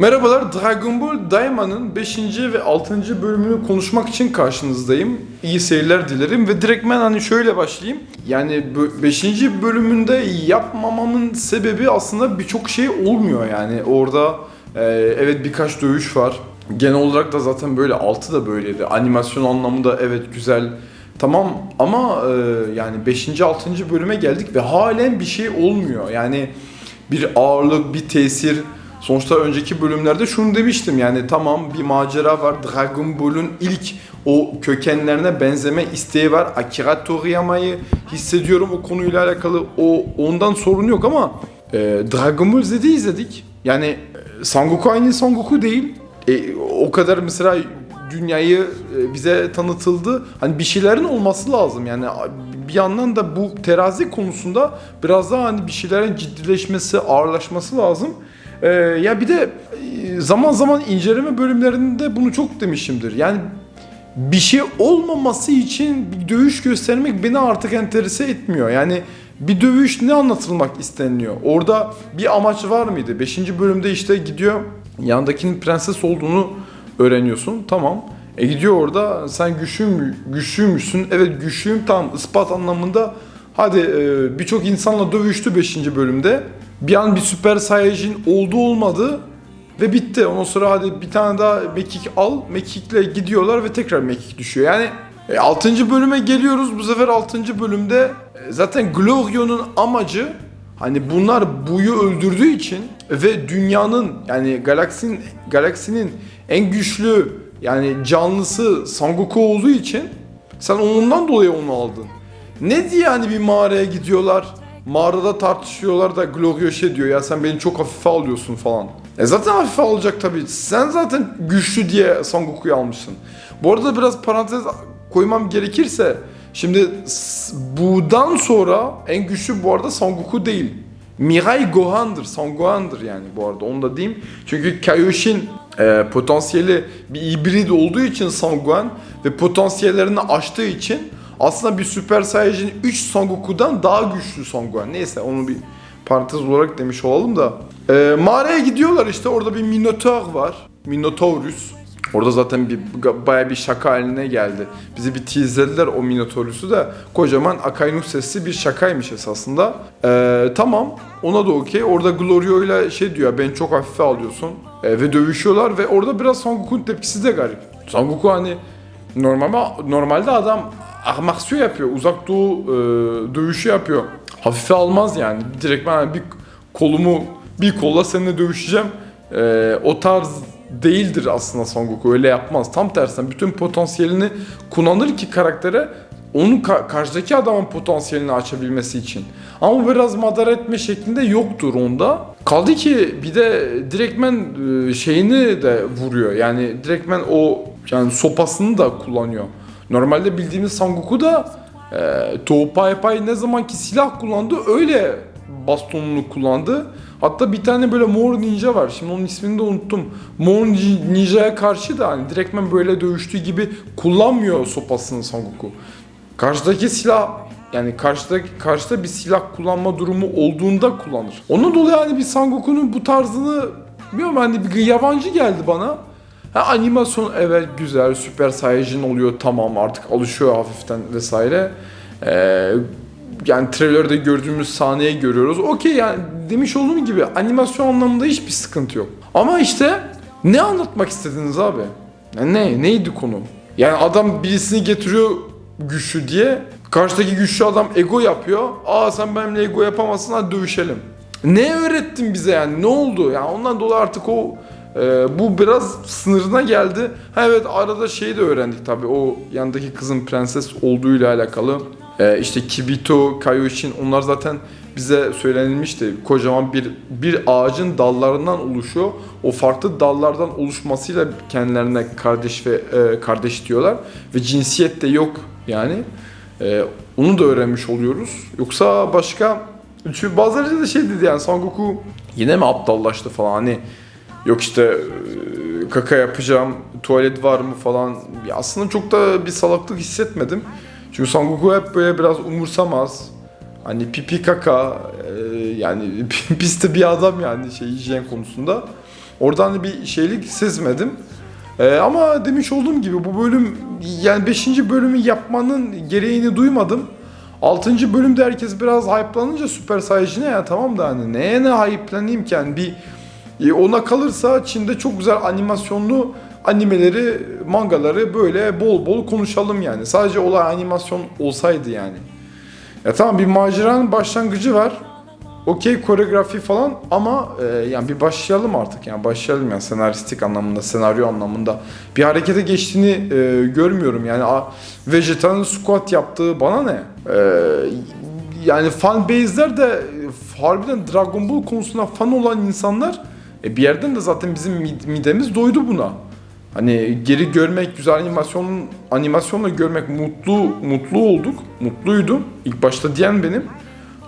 Merhabalar, Dragon Ball Daima'nın 5. ve 6. bölümünü konuşmak için karşınızdayım. İyi seyirler dilerim ve direktmen hani şöyle başlayayım. Yani 5. bölümünde yapmamamın sebebi aslında birçok şey olmuyor yani. Orada e, evet birkaç dövüş var. Genel olarak da zaten böyle 6 da böyleydi. Animasyon anlamında evet güzel. Tamam ama e, yani 5. 6. bölüme geldik ve halen bir şey olmuyor. Yani bir ağırlık, bir tesir. Sonuçta önceki bölümlerde şunu demiştim yani tamam bir macera var. Dragon Ball'un ilk o kökenlerine benzeme isteği var. Akira Toriyama'yı hissediyorum o konuyla alakalı. O ondan sorun yok ama e, Dragon Ball Z'de izledik. Yani e, Sangoku aynı Sangoku değil. E, o kadar mesela dünyayı e, bize tanıtıldı. Hani bir şeylerin olması lazım. Yani bir yandan da bu terazi konusunda biraz daha hani bir şeylerin ciddileşmesi, ağırlaşması lazım. Ee, ya bir de e, zaman zaman inceleme bölümlerinde bunu çok demişimdir. Yani bir şey olmaması için bir dövüş göstermek beni artık enterese etmiyor. Yani bir dövüş ne anlatılmak isteniliyor? Orada bir amaç var mıydı? 5. bölümde işte gidiyor yandakinin prenses olduğunu öğreniyorsun. Tamam. E gidiyor orada sen güçlü mü, güçlüymüşsün. Evet güçlüyüm tamam ispat anlamında. Hadi e, birçok insanla dövüştü 5. bölümde. Bir an bir süper saiyajin oldu olmadı ve bitti. Ondan sonra hadi bir tane daha mekik al. Mekikle gidiyorlar ve tekrar mekik düşüyor. Yani 6. bölüme geliyoruz. Bu sefer 6. bölümde e, zaten Glorio'nun amacı hani bunlar buyu öldürdüğü için ve dünyanın yani galaksinin galaksinin en güçlü yani canlısı Sangoku olduğu için sen ondan dolayı onu aldın. Ne diye hani bir mağaraya gidiyorlar? Mağarada tartışıyorlar da Glorio şey diyor ya sen beni çok hafife alıyorsun falan. E zaten hafife alacak tabii. Sen zaten güçlü diye Sangoku'yu almışsın. Bu arada biraz parantez koymam gerekirse şimdi buradan sonra en güçlü bu arada Sangoku değil. Mirai Gohan'dır, Son Gohan'dır yani bu arada onu da diyeyim. Çünkü Kaioshin e, potansiyeli bir hibrit olduğu için Son Gohan ve potansiyellerini aştığı için aslında bir Süper Saiyajin 3 Son Goku'dan daha güçlü Son Gohan. Neyse onu bir parantez olarak demiş olalım da. E, mağaraya gidiyorlar işte orada bir Minotaur var. Minotaurus. Orada zaten bir baya bir şaka haline geldi. Bizi bir teaselediler o Minotaurus'u da kocaman Akainu sesli bir şakaymış esasında. Ee, tamam ona da okey. Orada Glorio ile şey diyor ben çok hafife alıyorsun. Ee, ve dövüşüyorlar ve orada biraz Son Goku'nun tepkisi de garip. Son Goku hani normalde, normalde adam ahmaksiyon yapıyor. Uzak doğu e, dövüşü yapıyor. Hafife almaz yani. Direkt ben bir kolumu bir kolla seninle dövüşeceğim. Ee, o tarz değildir aslında Son Goku öyle yapmaz. Tam tersine bütün potansiyelini kullanır ki karaktere onun ka- karşıdaki adamın potansiyelini açabilmesi için. Ama biraz madara etme şeklinde yoktur onda. Kaldı ki bir de direktmen e, şeyini de vuruyor. Yani direktmen o yani sopasını da kullanıyor. Normalde bildiğimiz Sangoku da e, Topai Pai ne zamanki silah kullandı öyle bastonunu kullandı. Hatta bir tane böyle mor ninja var. Şimdi onun ismini de unuttum. Mor ni- ninja'ya karşı da hani direktmen böyle dövüştüğü gibi kullanmıyor sopasını Sangoku. Karşıdaki silah yani karşıda karşıda bir silah kullanma durumu olduğunda kullanır. Onun dolayı hani bir Sangoku'nun bu tarzını bilmiyorum hani bir yabancı geldi bana. Ha, animasyon evet güzel, süper saiyajin oluyor tamam artık alışıyor hafiften vesaire. Ee, yani trailerde gördüğümüz sahneyi görüyoruz. Okey yani demiş olduğum gibi animasyon anlamında hiçbir sıkıntı yok. Ama işte ne anlatmak istediniz abi? Yani ne? Neydi konu? Yani adam birisini getiriyor güçlü diye. Karşıdaki güçlü adam ego yapıyor. Aa sen benimle ego yapamazsın hadi dövüşelim. Ne öğrettin bize yani? Ne oldu? Yani ondan dolayı artık o e, bu biraz sınırına geldi. Ha evet arada şeyi de öğrendik tabii. O yandaki kızın prenses olduğuyla alakalı. E, işte Kibito, Kaioshin onlar zaten bize söylenilmişti. Kocaman bir bir ağacın dallarından oluşuyor. O farklı dallardan oluşmasıyla kendilerine kardeş ve e, kardeş diyorlar ve cinsiyet de yok yani. E, onu da öğrenmiş oluyoruz. Yoksa başka çünkü bazıları da şey dedi yani Sangoku yine mi aptallaştı falan hani yok işte e, kaka yapacağım tuvalet var mı falan ya aslında çok da bir salaklık hissetmedim. Çünkü Sangoku hep böyle biraz umursamaz. Hani pipi kaka e, yani pis de bir adam yani şey hijyen konusunda. Oradan bir şeylik sezmedim. Ee, ama demiş olduğum gibi bu bölüm yani 5. bölümü yapmanın gereğini duymadım. 6. bölümde herkes biraz hype'lanınca Süper Saiyajin'e ya tamam da hani neye ne hype'lanayım ki yani bir e, ona kalırsa Çin'de çok güzel animasyonlu animeleri, mangaları böyle bol bol konuşalım yani. Sadece olay animasyon olsaydı yani. Ya tamam bir maceranın başlangıcı var. Okey koreografi falan ama e, yani bir başlayalım artık yani başlayalım yani senaristik anlamında, senaryo anlamında. Bir harekete geçtiğini e, görmüyorum yani a, Vegeta'nın squat yaptığı bana ne? E, yani fan base'ler de e, harbiden Dragon Ball konusunda fan olan insanlar e, bir yerden de zaten bizim mid- midemiz doydu buna. Hani geri görmek, güzel animasyon animasyonla görmek mutlu mutlu olduk. Mutluydum. İlk başta diyen benim.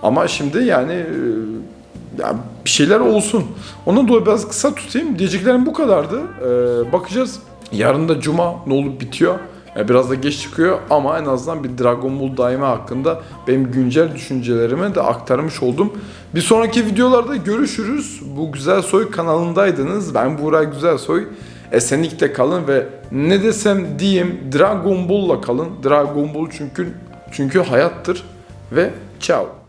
Ama şimdi yani e, ya bir şeyler olsun. Ondan dolayı biraz kısa tutayım. Diyeceklerim bu kadardı. Ee, bakacağız. Yarın da cuma ne olup bitiyor. Yani biraz da geç çıkıyor ama en azından bir Dragon Ball Daima hakkında benim güncel düşüncelerimi de aktarmış oldum. Bir sonraki videolarda görüşürüz. Bu Güzel Soy kanalındaydınız. Ben Burak Güzel Soy. Esenlikle kalın ve ne desem diyeyim Dragon Ball'la kalın. Dragon Ball çünkü çünkü hayattır ve ciao.